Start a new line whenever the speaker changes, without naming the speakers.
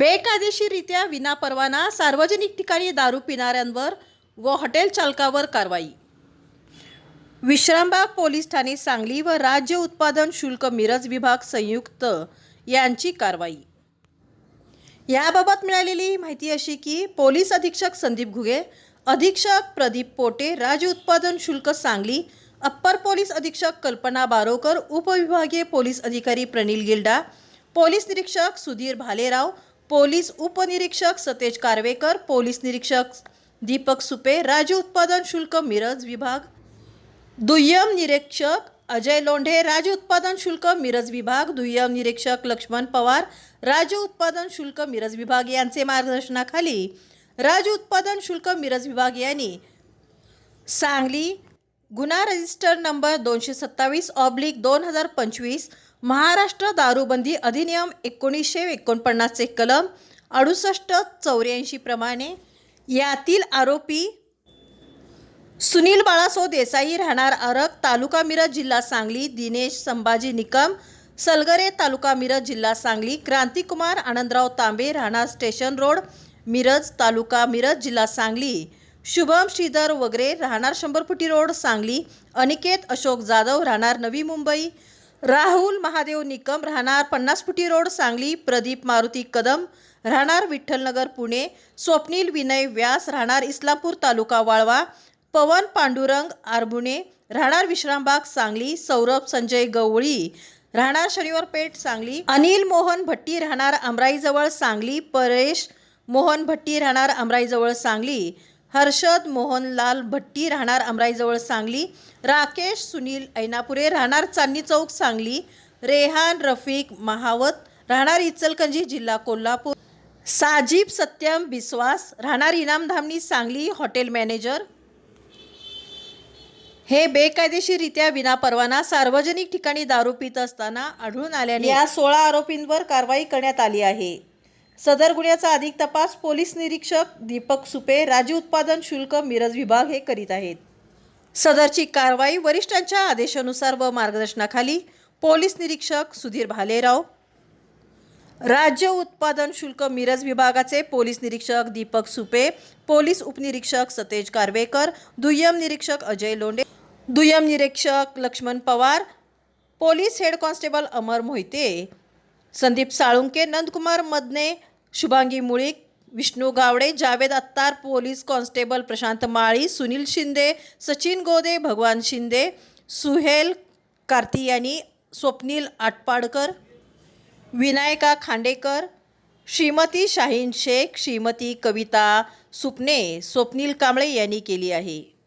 बेकायदेशीररित्या विनापरवाना सार्वजनिक ठिकाणी दारू पिणाऱ्यांवर व हॉटेल चालकावर कारवाई. विश्रामबाग पोलीस ठाणे सांगली व राज्य उत्पादन शुल्क मिरज विभाग संयुक्त यांची कारवाई. याबाबत मिळालेली माहिती अशी की पोलीस अधीक्षक संदीप घुगे अधीक्षक प्रदीप पोटे राज्य उत्पादन शुल्क सांगली अप्पर पोलीस अधीक्षक कल्पना बारोकर उपविभागीय पोलीस अधिकारी प्रनिल गिल्डा पोलीस निरीक्षक सुधीर भालेराव पोलीस उपनिरीक्षक सतेज कारवेकर पोलीस निरीक्षक दीपक सुपे राज्य उत्पादन शुल्क मिरज विभाग. दुय्यम निरीक्षक अजय लोंढे राज्य उत्पादन शुल्क मिरज विभाग. दुय्यम निरीक्षक लक्ष्मण पवार राज्य उत्पादन शुल्क मिरज विभाग यांचे मार्गदर्शनाखाली राज्य उत्पादन शुल्क मिरज विभाग यांनी सांगली गुन्हा रजिस्टर नंबर दोनशे सत्तावीस ऑब्लिक दोन हजार पंचवीस महाराष्ट्र दारूबंदी अधिनियम एकोणीसशे एकोणपन्नासचे कलम अडुसष्ट चौऱ्याऐंशी प्रमाणे यातील आरोपी सुनील बाळासो देसाई राहणार अरक तालुका मिरज जिल्हा सांगली दिनेश संभाजी निकम सलगरे तालुका मिरज जिल्हा सांगली क्रांतिकुमार आनंदराव तांबे राहणार स्टेशन रोड मिरज तालुका मिरज जिल्हा सांगली शुभम श्रीधर वगैरे राहणार शंभरफुटी रोड सांगली अनिकेत अशोक जाधव राहणार नवी मुंबई राहुल महादेव निकम राहणार पन्नास फुटी रोड सांगली प्रदीप मारुती कदम राहणार विठ्ठलनगर पुणे. स्वप्नील विनय व्यास राहणार इस्लामपूर तालुका वाळवा. पवन पांडुरंग आरबुणे राहणार विश्रामबाग सांगली. सौरभ संजय गवळी राहणार शनिवार पेठ सांगली. अनिल मोहन भट्टी राहणार अमराईजवळ सांगली. परेश मोहन भट्टी राहणार अमराईजवळ सांगली. हर्षद मोहनलाल भट्टी राहणार अमराईजवळ सांगली. राकेश सुनील ऐनापुरे राहणार चांदणी चौक सांगली. रेहान रफिक महावत राहणार इचलकंजी जिल्हा कोल्हापूर. साजिब सत्यम बिस्वास राहणार इनामधामणी सांगली हॉटेल मॅनेजर. हे बेकायदेशीररित्या विनापरवाना सार्वजनिक ठिकाणी दारू पित असताना आढळून आल्याने या सोळा आरोपींवर कारवाई करण्यात आली आहे. सदर गुन्ह्याचा अधिक तपास पोलीस निरीक्षक दीपक सुपे राज्य उत्पादन शुल्क मिरज विभाग हे करीत आहेत. सदरची कारवाई वरिष्ठांच्या आदेशानुसार व मार्गदर्शनाखाली पोलीस निरीक्षक सुधीर भालेराव. राज्य उत्पादन शुल्क मिरज विभागाचे पोलीस निरीक्षक दीपक सुपे पोलीस उपनिरीक्षक सतेज कारवेकर दुय्यम निरीक्षक अजय लोंडे दुय्यम निरीक्षक Laxman Pawar police head constable Amar Mohite Sandeep Salunkhe Nandkumar Madane Shubhangi Mulik Vishnu Gawade Javed Attar police constable Prashant Mali Sunil Shinde Sachin Gode Bhagwan Shinde Suhel कार्तियानी Swapnil Atpadkar Vinayaka Khandekar Shrimati Shaheen Shaikh Shrimati कविता सुपणे स्वप्नील कांबळे यांनी केली आहे.